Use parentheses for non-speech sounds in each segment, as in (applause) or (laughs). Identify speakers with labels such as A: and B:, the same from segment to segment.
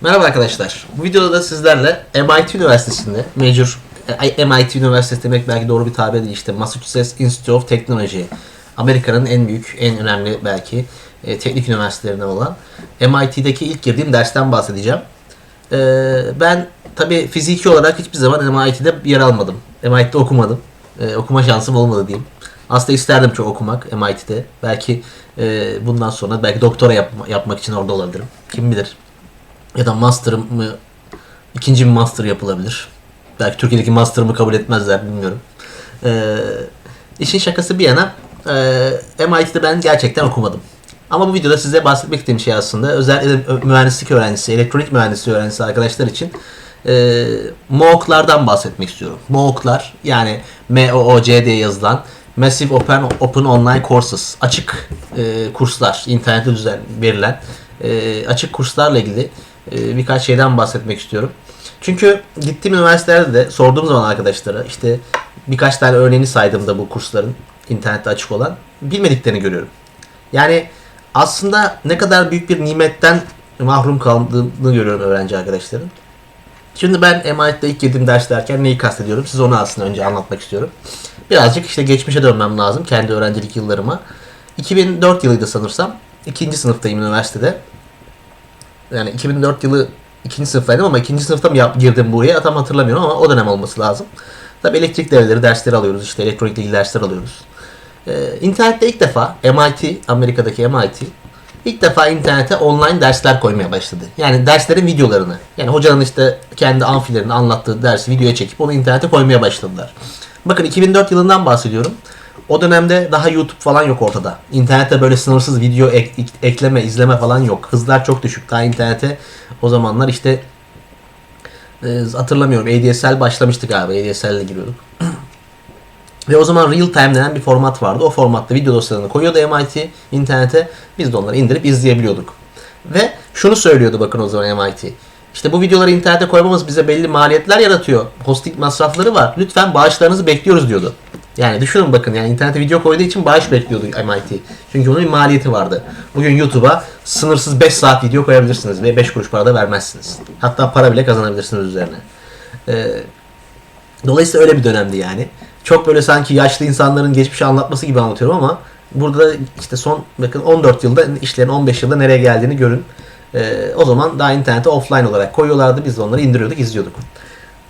A: Merhaba arkadaşlar. Bu videoda da sizlerle MIT Üniversitesi'nde, Major e, MIT Üniversitesi demek belki doğru bir tabir değil işte Massachusetts Institute of Technology. Amerika'nın en büyük, en önemli belki e, teknik üniversitelerinden olan MIT'deki ilk girdiğim dersten bahsedeceğim. E, ben tabi fiziki olarak hiçbir zaman MIT'de yer almadım. MIT'de okumadım. E, okuma şansım olmadı diyeyim. Aslında isterdim çok okumak MIT'de. Belki e, bundan sonra belki doktora yapma, yapmak için orada olabilirim. Kim bilir. Ya da master'ımı ikinci bir master yapılabilir. Belki Türkiye'deki master'ımı kabul etmezler bilmiyorum. Ee, işin şakası bir yana e, MIT'de ben gerçekten okumadım. Ama bu videoda size bahsetmek istediğim şey aslında özellikle mühendislik öğrencisi, elektronik mühendisliği öğrencisi arkadaşlar için e, MOOC'lardan bahsetmek istiyorum. MOOC'lar yani MOOC diye yazılan Massive Open, Open Online Courses, açık e, kurslar, internette düzen verilen e, açık kurslarla ilgili e, birkaç şeyden bahsetmek istiyorum. Çünkü gittiğim üniversitelerde de sorduğum zaman arkadaşlara işte birkaç tane örneğini saydığımda bu kursların internette açık olan bilmediklerini görüyorum. Yani aslında ne kadar büyük bir nimetten mahrum kaldığını görüyorum öğrenci arkadaşların. Şimdi ben MIT'de ilk girdiğim ders derken neyi kastediyorum? Size onu aslında önce anlatmak istiyorum. Birazcık işte geçmişe dönmem lazım kendi öğrencilik yıllarıma. 2004 yılıydı sanırsam. İkinci sınıftayım üniversitede. Yani 2004 yılı ikinci sınıftaydım ama ikinci sınıfta mı yap- girdim buraya tam hatırlamıyorum ama o dönem olması lazım. Tabi elektrik devreleri dersleri alıyoruz işte elektronikle ilgili dersler alıyoruz. Ee, internette ilk defa MIT, Amerika'daki MIT ilk defa internete online dersler koymaya başladı. Yani derslerin videolarını. Yani hocanın işte kendi amfilerini anlattığı dersi videoya çekip onu internete koymaya başladılar. Bakın 2004 yılından bahsediyorum. O dönemde daha YouTube falan yok ortada. İnternette böyle sınırsız video ek- ek- ekleme, izleme falan yok. Hızlar çok düşük. Daha internete o zamanlar işte e, hatırlamıyorum. ADSL başlamıştı galiba. ADSL ile giriyorduk. (clears throat) Ve o zaman real time denen bir format vardı. O formatta video dosyalarını koyuyordu MIT internete. Biz de onları indirip izleyebiliyorduk. Ve şunu söylüyordu bakın o zaman MIT. İşte bu videoları internete koymamız bize belli maliyetler yaratıyor. Hosting masrafları var. Lütfen bağışlarınızı bekliyoruz diyordu. Yani düşünün bakın yani internete video koyduğu için bağış bekliyordu MIT. Çünkü onun bir maliyeti vardı. Bugün YouTube'a sınırsız 5 saat video koyabilirsiniz ve 5 kuruş para da vermezsiniz. Hatta para bile kazanabilirsiniz üzerine. Ee, dolayısıyla öyle bir dönemdi yani. Çok böyle sanki yaşlı insanların geçmişi anlatması gibi anlatıyorum ama burada da işte son bakın 14 yılda işlerin 15 yılda nereye geldiğini görün. Ee, o zaman daha internete offline olarak koyuyorlardı. Biz de onları indiriyorduk, izliyorduk.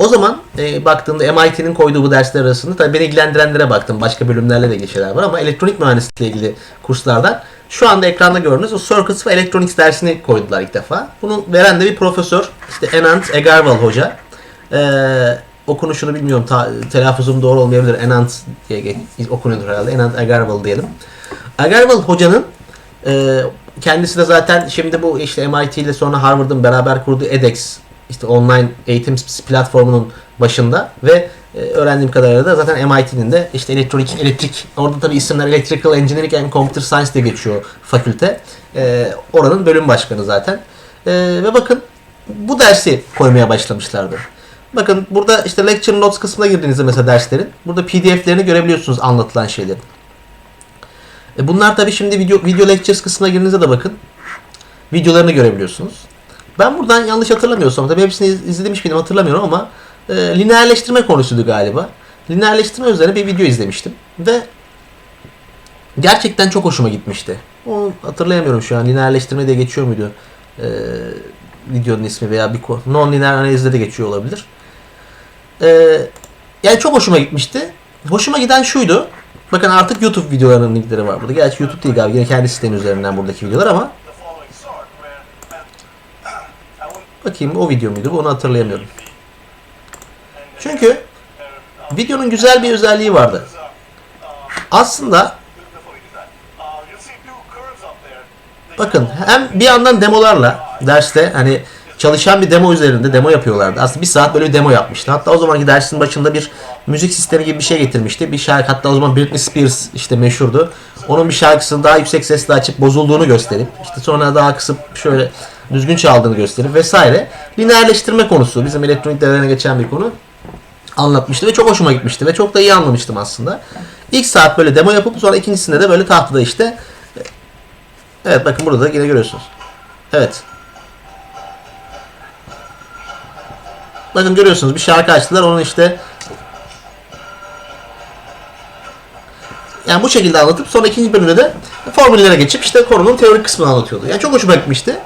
A: O zaman e, baktığımda MIT'nin koyduğu bu dersler arasında tabii beni ilgilendirenlere baktım. Başka bölümlerle de geçişler var ama elektronik mühendislikle ilgili kurslardan şu anda ekranda gördüğünüz o Circuits ve Electronics dersini koydular ilk defa. Bunu veren de bir profesör. işte Enant Agarwal hoca. Ee, okunuşunu bilmiyorum. Ta, telaffuzum doğru olmayabilir. Enant diye okunuyordur herhalde. Enant Agarwal diyelim. Agarwal hocanın e, kendisi de zaten şimdi bu işte MIT ile sonra Harvard'ın beraber kurduğu edX işte online eğitim platformunun başında ve e, öğrendiğim kadarıyla da zaten MIT'nin de işte elektronik elektrik orada tabii isimler Electrical Engineering and Computer Science diye geçiyor fakülte. E, oranın bölüm başkanı zaten. E, ve bakın bu dersi koymaya başlamışlardı. Bakın burada işte lecture notes kısmına girdiğinizde mesela derslerin burada PDF'lerini görebiliyorsunuz anlatılan şeylerin. Bunlar tabii şimdi video video lectures kısmına girdiğinizde de bakın. Videolarını görebiliyorsunuz. Ben buradan yanlış hatırlamıyorsam tabii hepsini iz- izlemiş miydim hatırlamıyorum ama e, lineerleştirme konusuydu galiba. Lineerleştirme üzerine bir video izlemiştim ve gerçekten çok hoşuma gitmişti. Onu hatırlayamıyorum şu an. Lineerleştirme diye geçiyor muydu? E, videonun ismi veya bir ko- non lineer analizde de geçiyor olabilir. E, yani çok hoşuma gitmişti. Hoşuma giden şuydu. Bakın artık YouTube videolarının linkleri var burada. Gerçi YouTube değil galiba. Yine kendi sitemi üzerinden buradaki videolar ama bakayım o video muydu? Onu hatırlayamıyorum. Çünkü videonun güzel bir özelliği vardı. Aslında bakın hem bir yandan demolarla derste hani çalışan bir demo üzerinde demo yapıyorlardı. Aslında bir saat böyle bir demo yapmıştı. Hatta o zamanki dersin başında bir müzik sistemi gibi bir şey getirmişti. Bir şarkı hatta o zaman Britney Spears işte meşhurdu. Onun bir şarkısını daha yüksek sesle açıp bozulduğunu gösterip işte sonra daha kısıp şöyle düzgün çaldığını gösterip vesaire. Lineerleştirme konusu bizim elektronik devrelerine geçen bir konu anlatmıştı ve çok hoşuma gitmişti ve çok da iyi anlamıştım aslında. İlk saat böyle demo yapıp sonra ikincisinde de böyle tahtada işte Evet bakın burada da yine görüyorsunuz. Evet. Bakın görüyorsunuz bir şarkı açtılar. Onun işte Yani bu şekilde anlatıp sonra ikinci bölümde de formüllere geçip işte konunun teorik kısmını anlatıyordu. Yani çok hoşuma gitmişti.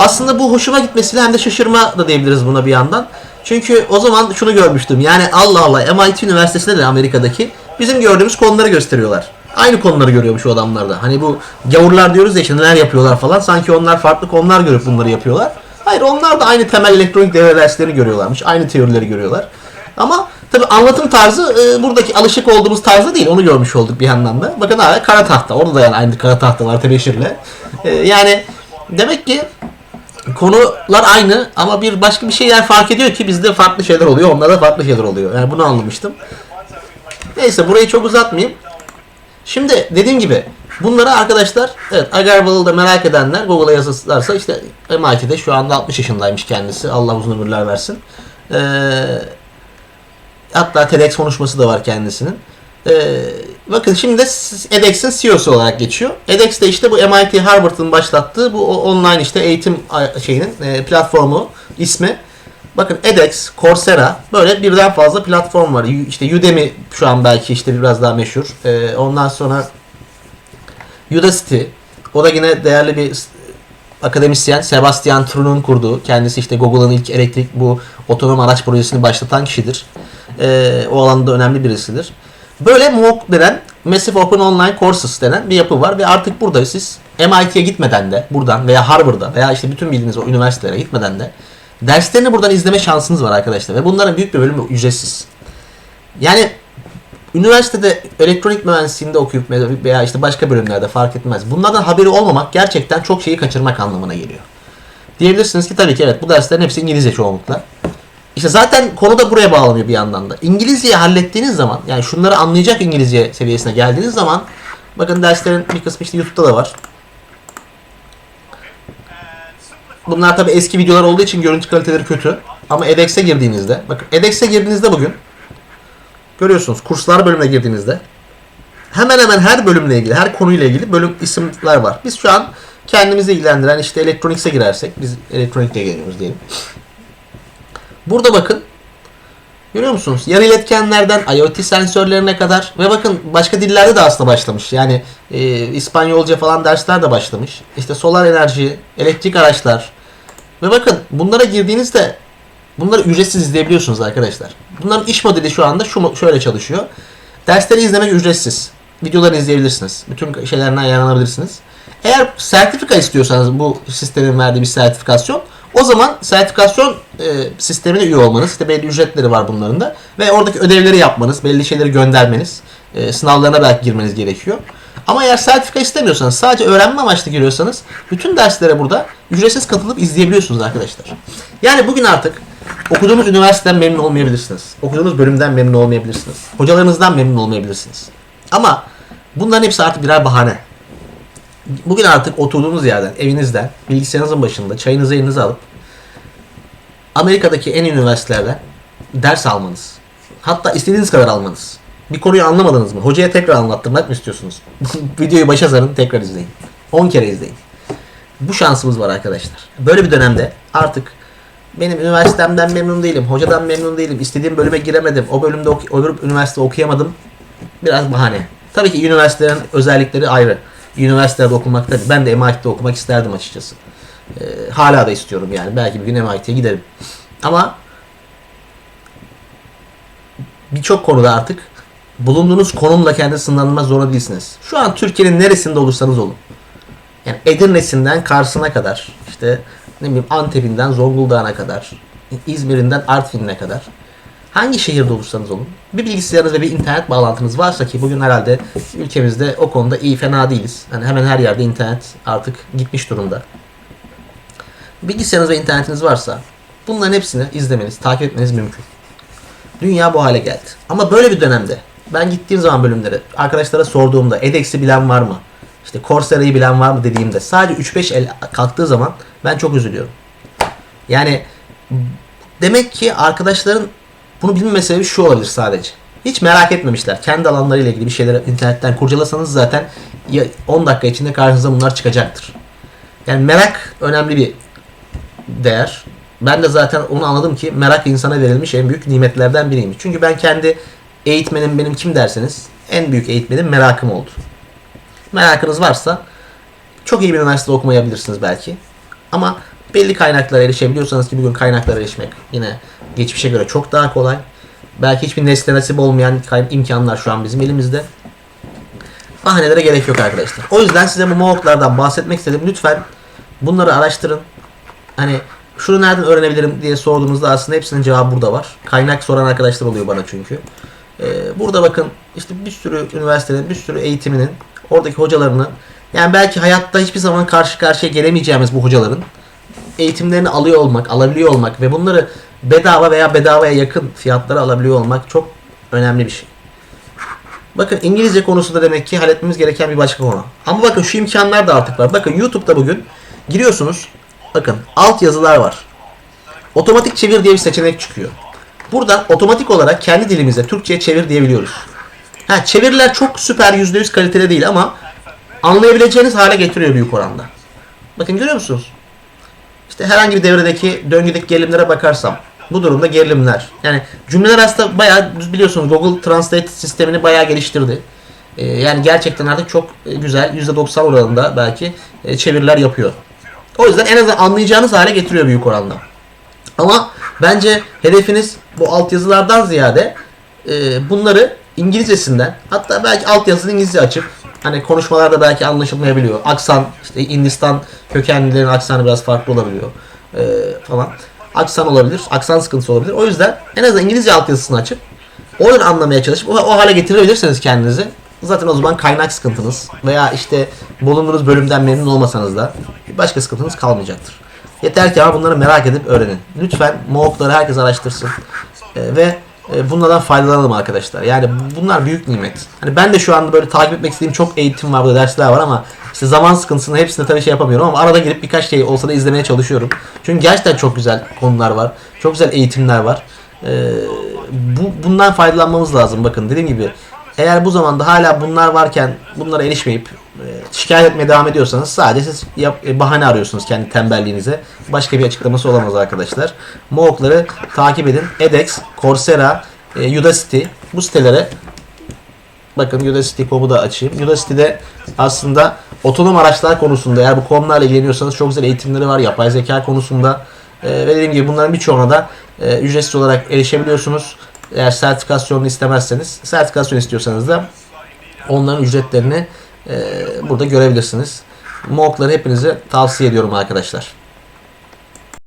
A: Aslında bu hoşuma gitmesiyle hem de şaşırma da diyebiliriz buna bir yandan. Çünkü o zaman şunu görmüştüm. Yani Allah Allah MIT Üniversitesi'nde de Amerika'daki bizim gördüğümüz konuları gösteriyorlar. Aynı konuları görüyormuş o adamlar da. Hani bu gavurlar diyoruz ya işte neler yapıyorlar falan. Sanki onlar farklı konular görüp bunları yapıyorlar. Hayır onlar da aynı temel elektronik devre derslerini görüyorlarmış. Aynı teorileri görüyorlar. Ama tabi anlatım tarzı e, buradaki alışık olduğumuz tarzda değil. Onu görmüş olduk bir yandan da. Bakın hala kara tahta. Orada da yani aynı kara tahta var tebeşirle. E, yani demek ki konular aynı ama bir başka bir şeyler fark ediyor ki bizde farklı şeyler oluyor. Onlarda farklı şeyler oluyor. Yani bunu anlamıştım. Neyse burayı çok uzatmayayım. Şimdi dediğim gibi bunları arkadaşlar evet Agarwal'da merak edenler Google'a yazarsa işte MIT'de şu anda 60 yaşındaymış kendisi. Allah uzun ömürler versin. Ee, hatta TEDx konuşması da var kendisinin. Ee, bakın şimdi de edX'in CEO'su olarak geçiyor. edX de işte bu MIT Harvard'ın başlattığı bu online işte eğitim şeyinin e, platformu ismi. Bakın edX, Coursera böyle birden fazla platform var. İşte Udemy şu an belki işte biraz daha meşhur. Ee, ondan sonra Udacity. O da yine değerli bir akademisyen Sebastian Tru'nun kurduğu. Kendisi işte Google'ın ilk elektrik bu otonom araç projesini başlatan kişidir. Ee, o alanda önemli birisidir. Böyle MOOC denen Massive Open Online Courses denen bir yapı var ve artık burada siz MIT'ye gitmeden de buradan veya Harvard'a veya işte bütün bildiğiniz o üniversitelere gitmeden de derslerini buradan izleme şansınız var arkadaşlar ve bunların büyük bir bölümü ücretsiz. Yani üniversitede elektronik mühendisliğinde okuyup veya işte başka bölümlerde fark etmez. Bunlardan haberi olmamak gerçekten çok şeyi kaçırmak anlamına geliyor. Diyebilirsiniz ki tabii ki evet bu derslerin hepsi İngilizce çoğunlukla. İşte zaten konu da buraya bağlanıyor bir yandan da. İngilizceyi hallettiğiniz zaman yani şunları anlayacak İngilizce seviyesine geldiğiniz zaman bakın derslerin bir kısmı işte YouTube'da da var. Bunlar tabii eski videolar olduğu için görüntü kaliteleri kötü. Ama edX'e girdiğinizde, bakın edX'e girdiğinizde bugün görüyorsunuz kurslar bölümüne girdiğinizde hemen hemen her bölümle ilgili, her konuyla ilgili bölüm isimler var. Biz şu an kendimizi ilgilendiren işte elektronikse girersek, biz elektronikle ilgileniyoruz diyelim. Burada bakın Görüyor musunuz? Yarı iletkenlerden IoT sensörlerine kadar ve bakın başka dillerde de aslında başlamış. Yani e, İspanyolca falan dersler de başlamış. İşte solar enerji, elektrik araçlar. Ve bakın bunlara girdiğinizde bunları ücretsiz izleyebiliyorsunuz arkadaşlar. Bunların iş modeli şu anda şu şöyle çalışıyor. Dersleri izlemek ücretsiz. Videoları izleyebilirsiniz. Bütün şeylerden yararlanabilirsiniz. Eğer sertifika istiyorsanız bu sistemin verdiği bir sertifikasyon o zaman sertifikasyon e, sistemine üye olmanız, işte belli ücretleri var bunların da ve oradaki ödevleri yapmanız, belli şeyleri göndermeniz, e, sınavlarına belki girmeniz gerekiyor. Ama eğer sertifika istemiyorsanız, sadece öğrenme amaçlı giriyorsanız bütün derslere burada ücretsiz katılıp izleyebiliyorsunuz arkadaşlar. Yani bugün artık okuduğunuz üniversiteden memnun olmayabilirsiniz. Okuduğunuz bölümden memnun olmayabilirsiniz. Hocalarınızdan memnun olmayabilirsiniz. Ama bunların hepsi artık birer bahane. Bugün artık oturduğunuz yerden, evinizden, bilgisayarınızın başında çayınızı elinize alıp Amerika'daki en iyi üniversitelerden ders almanız. Hatta istediğiniz kadar almanız. Bir konuyu anlamadınız mı? Hocaya tekrar anlattırmak mı istiyorsunuz? (laughs) Videoyu başa sarın, tekrar izleyin. 10 kere izleyin. Bu şansımız var arkadaşlar. Böyle bir dönemde artık benim üniversitemden memnun değilim, hocadan memnun değilim, istediğim bölüme giremedim, o bölümde oku- öbür üniversite okuyamadım. Biraz bahane. Tabii ki üniversitelerin özellikleri ayrı. Üniversitelerde okumak tabii. Ben de MIT'de okumak isterdim açıkçası. Ee, hala da istiyorum yani. Belki bir gün MIT'ye giderim. Ama birçok konuda artık bulunduğunuz konumla kendi sınırlandırmak zorunda değilsiniz. Şu an Türkiye'nin neresinde olursanız olun. Yani Edirne'sinden Kars'ına kadar, işte ne bileyim Antep'inden Zonguldak'a kadar, İzmir'inden Artvin'e kadar hangi şehirde olursanız olun bir bilgisayarınız ve bir internet bağlantınız varsa ki bugün herhalde ülkemizde o konuda iyi fena değiliz. Yani hemen her yerde internet artık gitmiş durumda. Bilgisayarınız ve internetiniz varsa bunların hepsini izlemeniz, takip etmeniz mümkün. Dünya bu hale geldi. Ama böyle bir dönemde ben gittiğim zaman bölümlere arkadaşlara sorduğumda edX'i bilen var mı? İşte Coursera'yı bilen var mı dediğimde sadece 3-5 el kalktığı zaman ben çok üzülüyorum. Yani demek ki arkadaşların bunu bilmeme sebebi şu olabilir sadece. Hiç merak etmemişler. Kendi alanlarıyla ilgili bir şeyleri internetten kurcalasanız zaten ya 10 dakika içinde karşınıza bunlar çıkacaktır. Yani merak önemli bir değer. ben de zaten onu anladım ki merak insana verilmiş en büyük nimetlerden biriymiş. Çünkü ben kendi eğitmenim benim kim derseniz en büyük eğitmenim merakım oldu. Merakınız varsa çok iyi bir üniversitede okumayabilirsiniz belki. Ama belli kaynaklara erişebiliyorsanız ki bugün kaynaklara erişmek yine geçmişe göre çok daha kolay. Belki hiçbir nesle nasip olmayan imkanlar şu an bizim elimizde. Bahanelere gerek yok arkadaşlar. O yüzden size bu Mook'lardan bahsetmek istedim. Lütfen bunları araştırın. Hani şunu nereden öğrenebilirim diye sorduğunuzda aslında hepsinin cevabı burada var. Kaynak soran arkadaşlar oluyor bana çünkü. Ee, burada bakın işte bir sürü üniversitenin, bir sürü eğitiminin, oradaki hocalarını yani belki hayatta hiçbir zaman karşı karşıya gelemeyeceğimiz bu hocaların eğitimlerini alıyor olmak, alabiliyor olmak ve bunları bedava veya bedavaya yakın fiyatlara alabiliyor olmak çok önemli bir şey. Bakın İngilizce konusu da demek ki halletmemiz gereken bir başka konu. Ama bakın şu imkanlar da artık var. Bakın YouTube'da bugün giriyorsunuz. Bakın alt yazılar var. Otomatik çevir diye bir seçenek çıkıyor. Buradan otomatik olarak kendi dilimize Türkçe'ye çevir diyebiliyoruz. Ha çeviriler çok süper %100 kaliteli değil ama anlayabileceğiniz hale getiriyor büyük oranda. Bakın görüyor musunuz? İşte herhangi bir devredeki döngüdeki gerilimlere bakarsam bu durumda gerilimler. Yani cümleler aslında bayağı biliyorsunuz Google Translate sistemini bayağı geliştirdi. Ee, yani gerçekten artık çok e, güzel %90 oranında belki e, çeviriler yapıyor. O yüzden en azından anlayacağınız hale getiriyor büyük oranda. Ama bence hedefiniz bu altyazılardan ziyade e, bunları İngilizcesinden hatta belki altyazısını İngilizce açıp hani konuşmalarda belki anlaşılmayabiliyor. Aksan işte Hindistan kökenlilerin aksanı biraz farklı olabiliyor e, falan. Aksan olabilir. Aksan sıkıntısı olabilir. O yüzden en azından İngilizce altyazısını açıp oradan anlamaya çalışıp o, o hale getirebilirseniz kendinizi zaten o zaman kaynak sıkıntınız veya işte bulunduğunuz bölümden memnun olmasanız da başka sıkıntınız kalmayacaktır. Yeter ki ama bunları merak edip öğrenin. Lütfen Mook'ları herkes araştırsın. Ee, ve e, bunlardan faydalanalım arkadaşlar. Yani bunlar büyük nimet. Hani ben de şu anda böyle takip etmek istediğim çok eğitim var, burada dersler var ama işte zaman sıkıntısını hepsini tabii şey yapamıyorum ama arada girip birkaç şey olsa da izlemeye çalışıyorum. Çünkü gerçekten çok güzel konular var. Çok güzel eğitimler var. Ee, bu bundan faydalanmamız lazım. Bakın dediğim gibi eğer bu zamanda hala bunlar varken bunlara erişmeyip e, şikayet etmeye devam ediyorsanız sadece siz yap, e, bahane arıyorsunuz kendi tembelliğinize. Başka bir açıklaması olamaz arkadaşlar. Mook'ları takip edin. edX, Coursera, e, Udacity bu sitelere bakın Udacity.com'u da açayım. Udacity'de aslında otonom araçlar konusunda eğer bu konularla ilgileniyorsanız çok güzel eğitimleri var. Yapay zeka konusunda e, ve dediğim gibi bunların birçoğuna da e, ücretsiz olarak erişebiliyorsunuz. Eğer sertifikasyonunu istemezseniz, sertifikasyon istiyorsanız da onların ücretlerini burada görebilirsiniz. Mook'ları hepinize tavsiye ediyorum arkadaşlar.